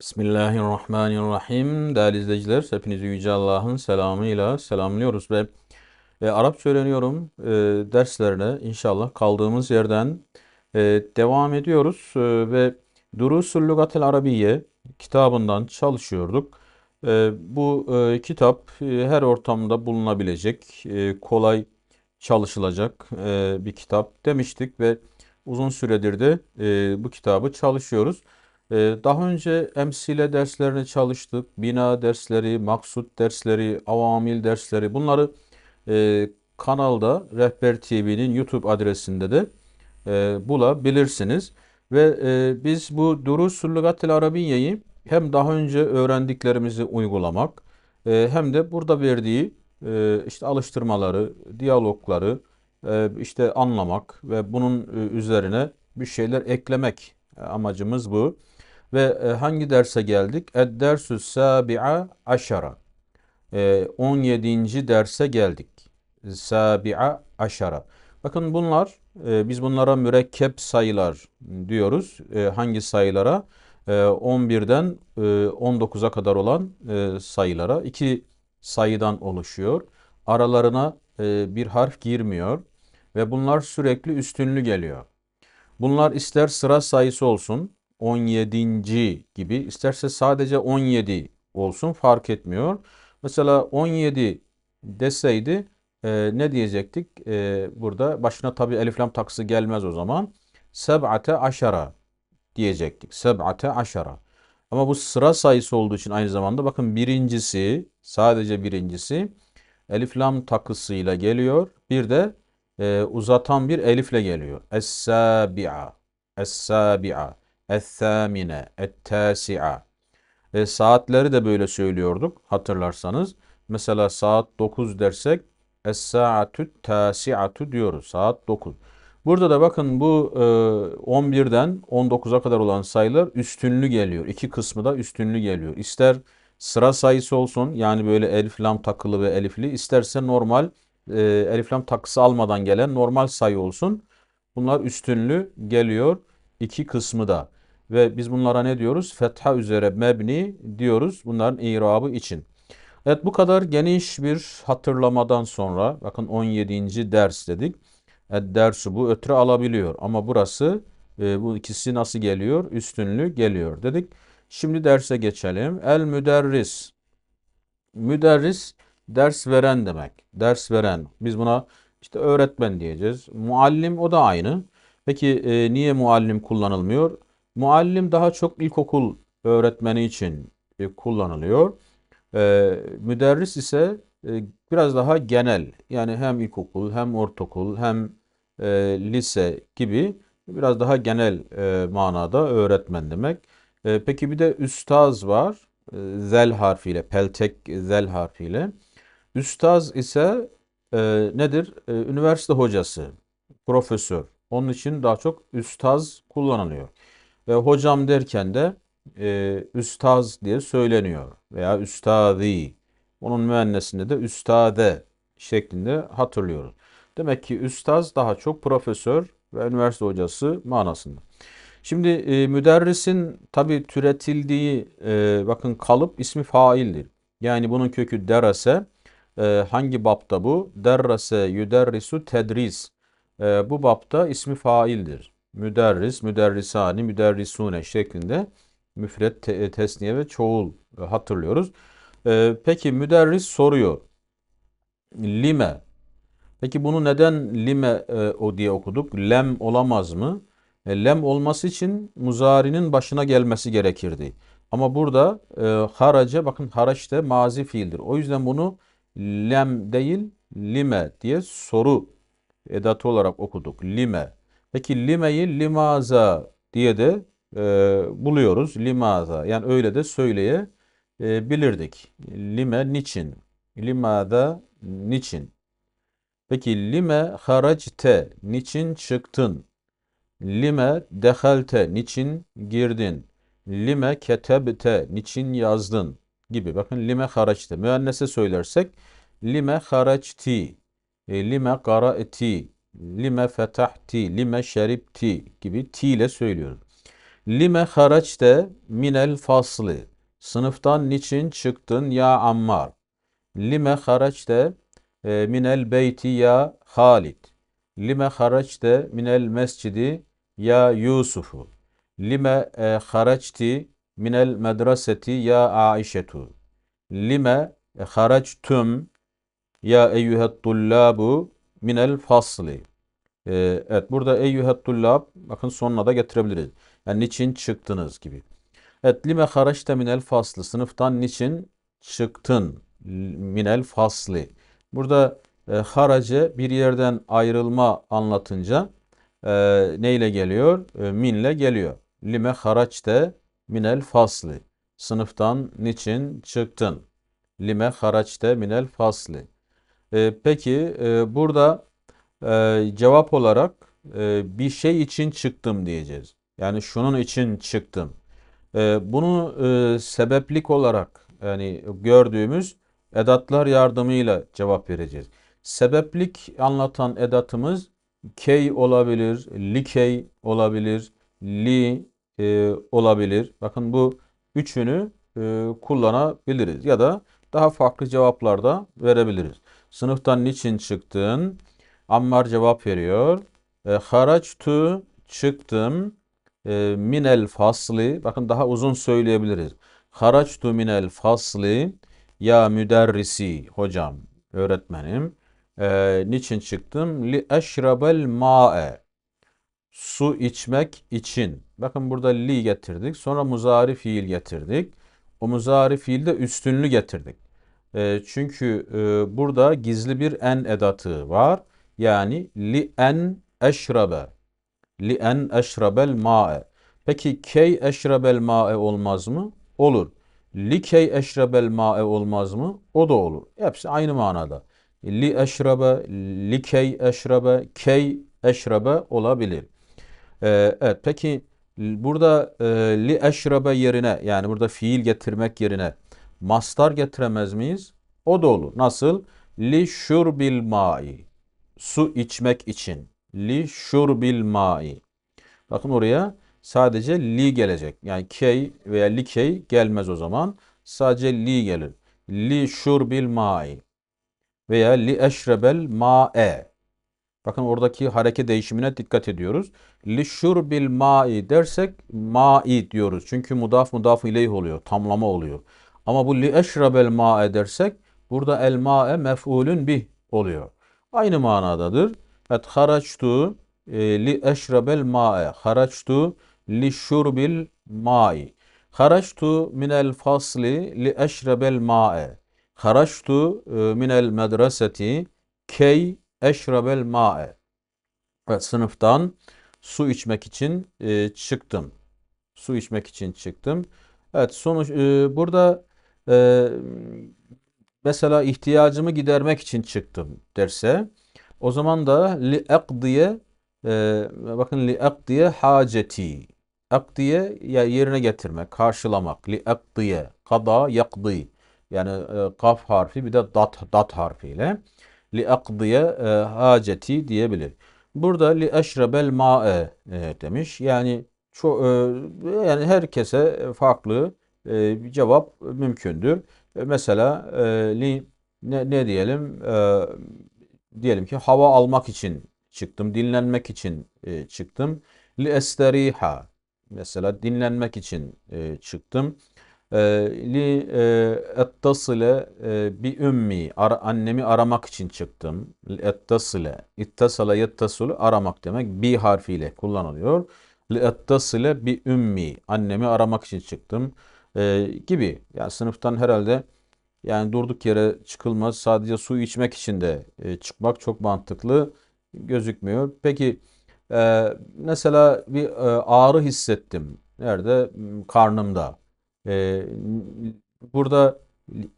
Bismillahirrahmanirrahim. Değerli izleyiciler, hepinizi Yüce Allah'ın selamıyla selamlıyoruz ve e, Arapça öğreniyorum e, derslerine inşallah kaldığımız yerden e, devam ediyoruz e, ve Durusul Lugatel Arabiye kitabından çalışıyorduk. E, bu e, kitap e, her ortamda bulunabilecek, e, kolay çalışılacak e, bir kitap demiştik ve uzun süredir de e, bu kitabı çalışıyoruz. Ee, Daha önce emsile derslerini çalıştık. Bina dersleri, maksut dersleri, avamil dersleri bunları e, kanalda Rehber TV'nin YouTube adresinde de bulabilirsiniz. Ve e, biz bu Durusul Lugatil Arabiye'yi hem daha önce öğrendiklerimizi uygulamak e, hem de burada verdiği işte alıştırmaları, diyalogları işte anlamak ve bunun üzerine bir şeyler eklemek amacımız bu. Ve e, hangi derse geldik? Ed-dersü sabi'a aşara. E, 17. derse geldik. Sabi'a aşara. Bakın bunlar, e, biz bunlara mürekkep sayılar diyoruz. E, hangi sayılara? E, 11'den e, 19'a kadar olan sayılara. iki sayıdan oluşuyor. Aralarına bir harf girmiyor. Ve bunlar sürekli üstünlü geliyor. Bunlar ister sıra sayısı olsun, 17. gibi isterse sadece 17 olsun fark etmiyor. Mesela 17 deseydi e, ne diyecektik? E, burada başına tabi elif lam taksı gelmez o zaman. Seb'ate aşara diyecektik. Seb'ate aşara. Ama bu sıra sayısı olduğu için aynı zamanda bakın birincisi sadece birincisi elif lam takısıyla geliyor. Bir de e, uzatan bir elifle geliyor. Es-sabi'a. Es-sabi'a. Es-samine. Et-tasi'a. E, saatleri de böyle söylüyorduk hatırlarsanız. Mesela saat 9 dersek Es-sa'atü tasi'atu diyoruz. Saat 9. Burada da bakın bu e, 11'den 19'a kadar olan sayılar üstünlü geliyor. İki kısmı da üstünlü geliyor. İster sıra sayısı olsun yani böyle elif lam takılı ve elifli isterse normal e, elif lam takısı almadan gelen normal sayı olsun. Bunlar üstünlü geliyor iki kısmı da. Ve biz bunlara ne diyoruz? Fetha üzere mebni diyoruz bunların irabı için. Evet bu kadar geniş bir hatırlamadan sonra bakın 17. ders dedik. E, dersi bu ötre alabiliyor ama burası e, bu ikisi nasıl geliyor? Üstünlü geliyor dedik. Şimdi derse geçelim. El müderris. Müderris ders veren demek. Ders veren. Biz buna işte öğretmen diyeceğiz. Muallim o da aynı. Peki e, niye muallim kullanılmıyor? Muallim daha çok ilkokul öğretmeni için e, kullanılıyor. E, müderris ise e, biraz daha genel. Yani hem ilkokul hem ortaokul hem lise gibi biraz daha genel manada öğretmen demek. Peki bir de üstaz var. Zel harfiyle, peltek zel harfiyle. Üstaz ise nedir? Üniversite hocası, profesör. Onun için daha çok üstaz kullanılıyor. Ve hocam derken de e, üstaz diye söyleniyor veya üstazi. Onun müennesinde de üstade şeklinde hatırlıyoruz. Demek ki üstaz daha çok profesör ve üniversite hocası manasında. Şimdi e, müderrisin tabi türetildiği e, bakın kalıp ismi faildir. Yani bunun kökü derese. E, hangi bapta bu? Derrese yüderrisu tedris. E, bu bapta ismi faildir. Müderris, müderrisani, müderrisune şeklinde müfret, te, tesniye ve çoğul e, hatırlıyoruz. E, peki müderris soruyor. Lime. Peki bunu neden lime e, o diye okuduk? Lem olamaz mı? E, lem olması için muzari'nin başına gelmesi gerekirdi. Ama burada e, harace bakın haraç da mazi fiildir. O yüzden bunu lem değil lime diye soru edatı olarak okuduk. Lime. Peki limeyi limaza diye de e, buluyoruz. Limaza. Yani öyle de söyleyebilirdik. Lime niçin? Limada niçin? Peki lime haracte niçin çıktın? Lime dehalte niçin girdin? Lime ketebte niçin yazdın? Gibi. Bakın lime haraçte. Müennese söylersek lime haraçti, e, lime qaraeti, lime fetahti, lime şeripti gibi ti ile söylüyoruz. Lime haraçte minel fasli. Sınıftan niçin çıktın ya Ammar? Lime haraçte e, minel beyti ya Halid. Lime haraçte minel mescidi ya Yusufu. Lime e, haraçti minel medreseti ya Aişetu. Lime e, haraçtum ya eyyühet tullabu minel fasli. Ee, evet burada eyyühet tullab bakın sonuna da getirebiliriz. Yani niçin çıktınız gibi. Evet lime haraçte minel faslı. Sınıftan niçin çıktın minel fasli. Burada e, harace bir yerden ayrılma anlatınca e, neyle geliyor? E, minle geliyor. Lime haraçte minel fasli. Sınıftan niçin çıktın? Lime haraçte minel fasli. E, peki e, burada e, cevap olarak e, bir şey için çıktım diyeceğiz. Yani şunun için çıktım. E, bunu e, sebeplik olarak yani gördüğümüz edatlar yardımıyla cevap vereceğiz. Sebeplik anlatan edatımız key olabilir, likey olabilir, li e, olabilir. Bakın bu üçünü e, kullanabiliriz ya da daha farklı cevaplar da verebiliriz. Sınıftan niçin çıktın? Ammar cevap veriyor. E, haraçtu çıktım e, minel fasli. Bakın daha uzun söyleyebiliriz. Haraçtu minel fasli ya müderrisi hocam öğretmenim. E, niçin çıktım? Li eşrabel ma'e su içmek için. Bakın burada li getirdik. Sonra muzari fiil getirdik. O muzari fiilde üstünlü getirdik. E, çünkü e, burada gizli bir en edatı var. Yani li en eşrabe. Li en eşrabel ma'e. Peki key eşrabel ma'e olmaz mı? Olur. Li key eşrabel ma'e olmaz mı? O da olur. Hepsi aynı manada. Li eşrabe, li key eşrabe, key eşrabe olabilir. Ee, evet peki burada e, li eşrabe yerine yani burada fiil getirmek yerine mastar getiremez miyiz? O da olur. Nasıl? Li şurbil ma'i. Su içmek için. Li şurbil ma'i. Bakın oraya sadece li gelecek. Yani key veya li key gelmez o zaman. Sadece li gelir. Li şurbil ma'i. Veya li eşrebel ma'e. Bakın oradaki hareket değişimine dikkat ediyoruz. Li şurbil ma'i dersek ma'i diyoruz. Çünkü mudaf mudaf ileyh oluyor. Tamlama oluyor. Ama bu li eşrebel ma'e dersek burada el ma'e mef'ulün bih oluyor. Aynı manadadır. Evet haraçtu e, li eşrebel ma'e. Haraçtu li şurbil ma'i. Haraçtu minel fasli li eşrebel ma'e. Haraçtu e, minel medreseti key eşrebel ma'e. Evet sınıftan su içmek için e, çıktım. Su içmek için çıktım. Evet sonuç e, burada e, mesela ihtiyacımı gidermek için çıktım derse o zaman da li akdiye e, bakın li akdiye haceti akdiye ya yerine getirmek, karşılamak. Li akdiye kada yakdi yani e, kaf harfi bir de dat dat harfiyle li akdiye e, haceti diyebilir. Burada li eşrebel ma'e e, demiş. Yani çok e, yani herkese farklı e, bir cevap mümkündür. E, mesela e, ne, ne diyelim? E, diyelim ki hava almak için çıktım, dinlenmek için e, çıktım. Li esteriha mesela dinlenmek için e, çıktım. Li ettasile e, bi ümmi annemi aramak için çıktım. Li ettasile ittasala yettasulu aramak demek bi harfiyle kullanılıyor. Li ettasile bi ümmi annemi aramak için çıktım e, gibi. Yani sınıftan herhalde yani durduk yere çıkılmaz. Sadece su içmek için de e, çıkmak çok mantıklı gözükmüyor. Peki e, mesela bir e, ağrı hissettim. Nerede? Karnımda. E, burada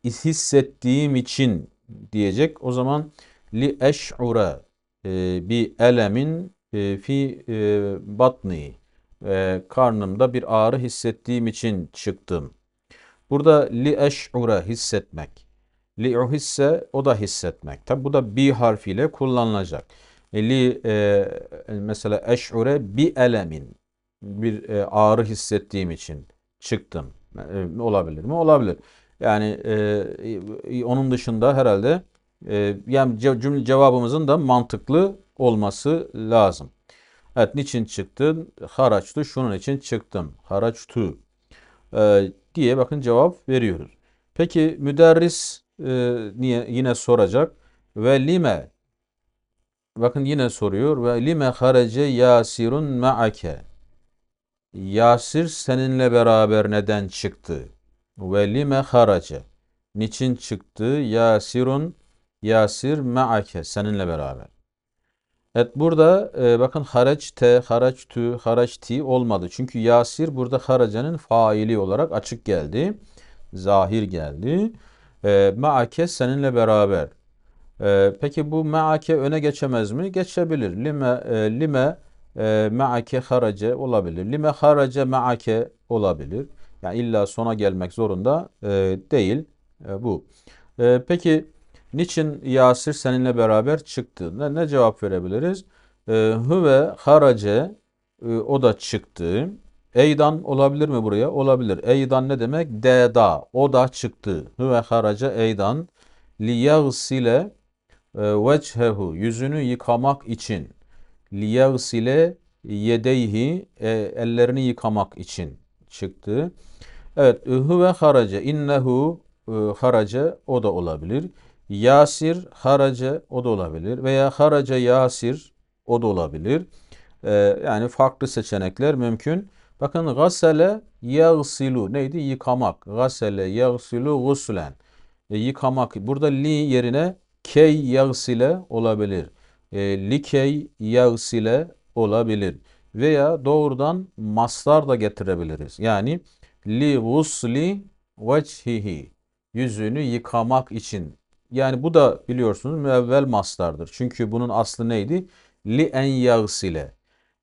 hissettiğim için diyecek. O zaman li eş'ure e, bi elemin e, fi e, batni e, karnımda bir ağrı hissettiğim için çıktım. Burada li eş'ure hissetmek. Li hisse o da hissetmek. Tabi bu da bi harfiyle kullanılacak. E, li e, mesela eş'ure bi elemin. bir e, ağrı hissettiğim için çıktım. E, olabilir mi? Olabilir. Yani e, onun dışında herhalde e, yani cevabımızın da mantıklı olması lazım. Evet, niçin çıktın? Haraçtu, şunun için çıktım. Haraçtu e, diye bakın cevap veriyoruz. Peki müderris e, niye yine soracak ve lime bakın yine soruyor ve lime harece yasirun ma'ake Yasir seninle beraber neden çıktı? Ve lime harace niçin çıktı? Yasirun Yasir ma'ake seninle beraber. Evet burada e, bakın haraçte, haraçtü, haraçti olmadı. Çünkü Yasir burada haracanın faili olarak açık geldi. Zahir geldi. E, ma'ake seninle beraber. E, peki bu ma'ake öne geçemez mi? Geçebilir. Lime, e, lime e, ma'ake harace olabilir. Lime harace ma'ake olabilir. Yani illa sona gelmek zorunda e, değil e, bu. E, peki Niçin Yasir seninle beraber çıktı? Ne, ne cevap verebiliriz? E, Hüve harace e, o da çıktı. Eydan olabilir mi buraya? Olabilir. Eydan ne demek? Deda. O da çıktı. Hüve harace eydan. Liyagsile e, vechehu. Yüzünü yıkamak için. Liyagsile yedeyhi. E, ellerini yıkamak için çıktı. Evet. Hüve harace. İnnehu harace o da olabilir. Yasir harace o da olabilir veya harace yasir o da olabilir. Ee, yani farklı seçenekler mümkün. Bakın gasele yagsilu neydi? Yıkamak. Gasele yagsilu guslen. E, yıkamak. Burada li yerine key yagsile olabilir. E, likey yagsile olabilir. Veya doğrudan maslar da getirebiliriz. Yani li gusli vechihi yüzünü yıkamak için yani bu da biliyorsunuz müevvel mastardır. Çünkü bunun aslı neydi? Li en yagsile.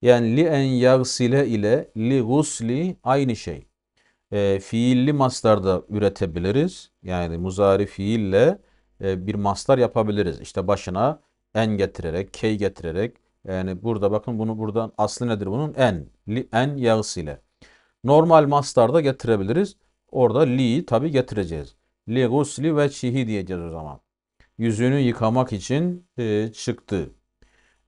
Yani li en yagsile ile li gusli aynı şey. E, fiilli mastarda üretebiliriz. Yani muzari fiille e, bir mastar yapabiliriz. İşte başına en getirerek, key getirerek. Yani burada bakın bunu buradan aslı nedir bunun? En. Li en yagsile. Normal mastarda getirebiliriz. Orada li'yi tabi getireceğiz. Li gusli ve çihi diyeceğiz o zaman. Yüzünü yıkamak için e, çıktı.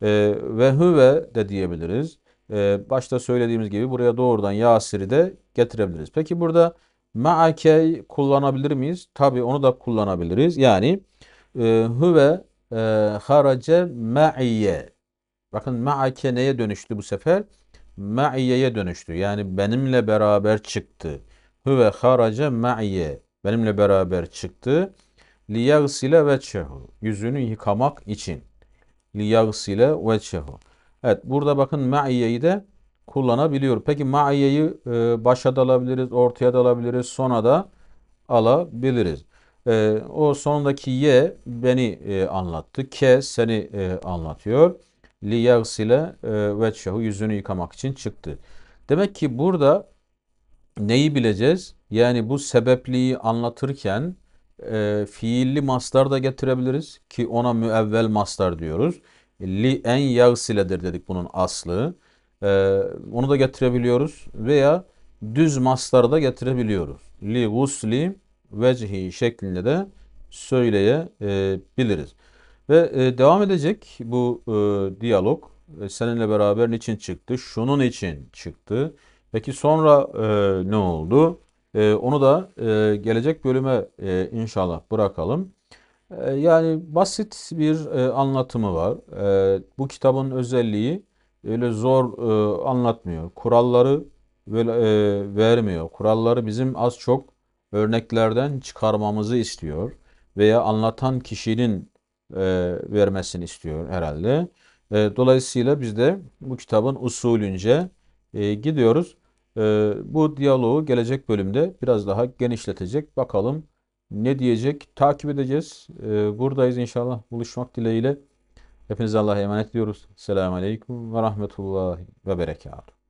E, ve hüve de diyebiliriz. E, başta söylediğimiz gibi buraya doğrudan Yasir'i de getirebiliriz. Peki burada ma'ake kullanabilir miyiz? Tabi onu da kullanabiliriz. Yani e, hüve e, harace ma'iyye. Bakın ma'ake neye dönüştü bu sefer? Ma'iyye'ye dönüştü. Yani benimle beraber çıktı. Hüve harace ma'iyye. Benimle beraber çıktı. Liyagsile veçhehu. Yüzünü yıkamak için. Liyagsile veçhehu. Evet burada bakın ma'iyeyi de kullanabiliyor. Peki ma'iyeyi e, başa da alabiliriz, ortaya da alabiliriz, sona da alabiliriz. E, o sonundaki ye beni e, anlattı. Ke seni e, anlatıyor. Liyagsile e, veçhehu. Yüzünü yıkamak için çıktı. Demek ki burada neyi bileceğiz? Yani bu sebepliği anlatırken e, fiilli mastar da getirebiliriz ki ona müevvel mastar diyoruz. Li en yagsiledir dedik bunun aslı. E, onu da getirebiliyoruz veya düz mastarı da getirebiliyoruz. Li gusli vecihi şeklinde de söyleyebiliriz. Ve e, devam edecek bu e, diyalog. E, seninle beraber niçin çıktı? Şunun için çıktı. Peki sonra e, ne oldu? E, onu da e, gelecek bölüme e, inşallah bırakalım. E, yani basit bir e, anlatımı var. E, bu kitabın özelliği öyle zor e, anlatmıyor. Kuralları böyle e, vermiyor. Kuralları bizim az çok örneklerden çıkarmamızı istiyor veya anlatan kişinin e, vermesini istiyor herhalde. E, dolayısıyla biz de bu kitabın usulünce e, gidiyoruz. Ee, bu diyaloğu gelecek bölümde biraz daha genişletecek. Bakalım ne diyecek takip edeceğiz. Ee, buradayız inşallah buluşmak dileğiyle. Hepinize Allah'a emanet ediyoruz. Selamun Aleyküm ve Rahmetullahi ve Berekatuhu.